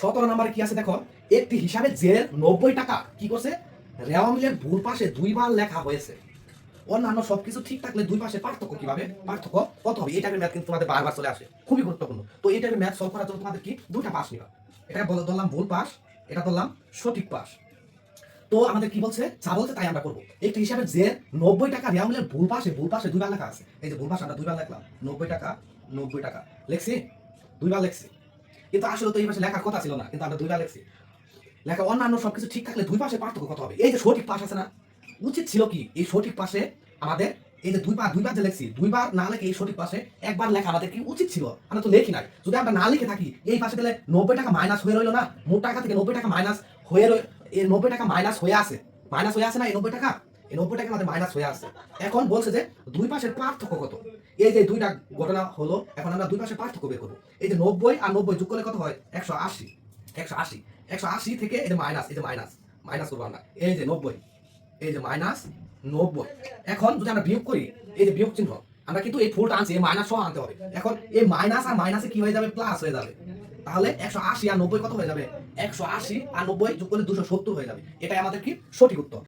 সতেরো নম্বরে কি আছে দেখো? একটি হিসাবে জের নব্বই টাকা। কি করছে? রেওয়া মিলের ভুল পাশে দুইবার লেখা হয়েছে। অন্যান্য সবকিছু ঠিক থাকলে দুই পাশে পার্থক্য কীভাবে? পার্থক্য কত হবে? এই টাইপের ম্যাথ কিন্তু তোমাদের বারবার চলে আসে। খুবই গুরুত্বপূর্ণ। তো এই টাইপের ম্যাথ সলভ করার জন্য তোমাদের কি? দুইটা পাস নিবা। এটা বলে ধরলাম ভুল পাস এটা ধরলাম সঠিক পাস তো আমাদের কি বলছে? যা বলছে তাই আমরা করব। একটি হিসাবে যে নব্বই টাকা, রেওয়া মিলের ভুল পাশে ভুল পাশে দুইবার লেখা আছে। এই যে ভুল পাশে আমরা দুইবার লেখলাম। নব্বই টাকা নব্বই টাকা। লেখছি? দুইবার লেখছি। কিন্তু আসলে তো এই পাশে লেখার কথা ছিল না, কিন্তু আমরা দুইবার লেখছি। লেখা অন্যান্য সবকিছু ঠিক থাকলে দুই পাশে পার্থক্য কত হবে? এই যে সঠিক পাশ আছে না, উচিত ছিল কি এই সঠিক পাশে আমাদের এই যে দুইবার দুইবার যে লেখছি, দুইবার না লেখে এই সঠিক পাশে একবার লেখা আমাদের কি উচিত ছিল? আমরা তো লেখি নাই। যদি আমরা না লিখে থাকি, এই পাশে তাহলে নব্বই টাকা মাইনাস হয়ে রইল না? মোট টাকা থেকে নব্বই টাকা মাইনাস হয়ে রই এই নব্বই টাকা মাইনাস হয়ে আছে। মাইনাস হয়ে আছে না এই নব্বই টাকা? এই নব্বই টাকা আমাদের মাইনাস হয়ে আছে এখন বলছে যে দুই পাশের পার্থক্য কত? এই যে দুইটা ঘটনা হলো, এখন আমরা দুই পাশের পার্থক্য বের করব। এই যে নব্বই আর নব্বই যোগ করলে কত হয়? একশো আশি। একশো আশি। একশো আশি থেকে এই যে মাইনাস এই যে মাইনাস মাইনাস করব আমরা। এই যে নব্বই। এই যে মাইনাস নব্বই। এখন যদি আমরা বিয়োগ করি, এই যে বিয়োগ চিহ্ন, আমরা কিন্তু এই ফুলটা আনছি, এই মাইনাস সহ আনতে হবে। এখন এই মাইনাস আর মাইনাসে কি হয়ে যাবে? প্লাস হয়ে যাবে। তাহলে একশো আশি আর নব্বই কত হয়ে যাবে? একশো আশি আর নব্বই যোগ করলে দুশো সত্তর হয়ে যাবে। এটাই আমাদের কি সঠিক উত্তর।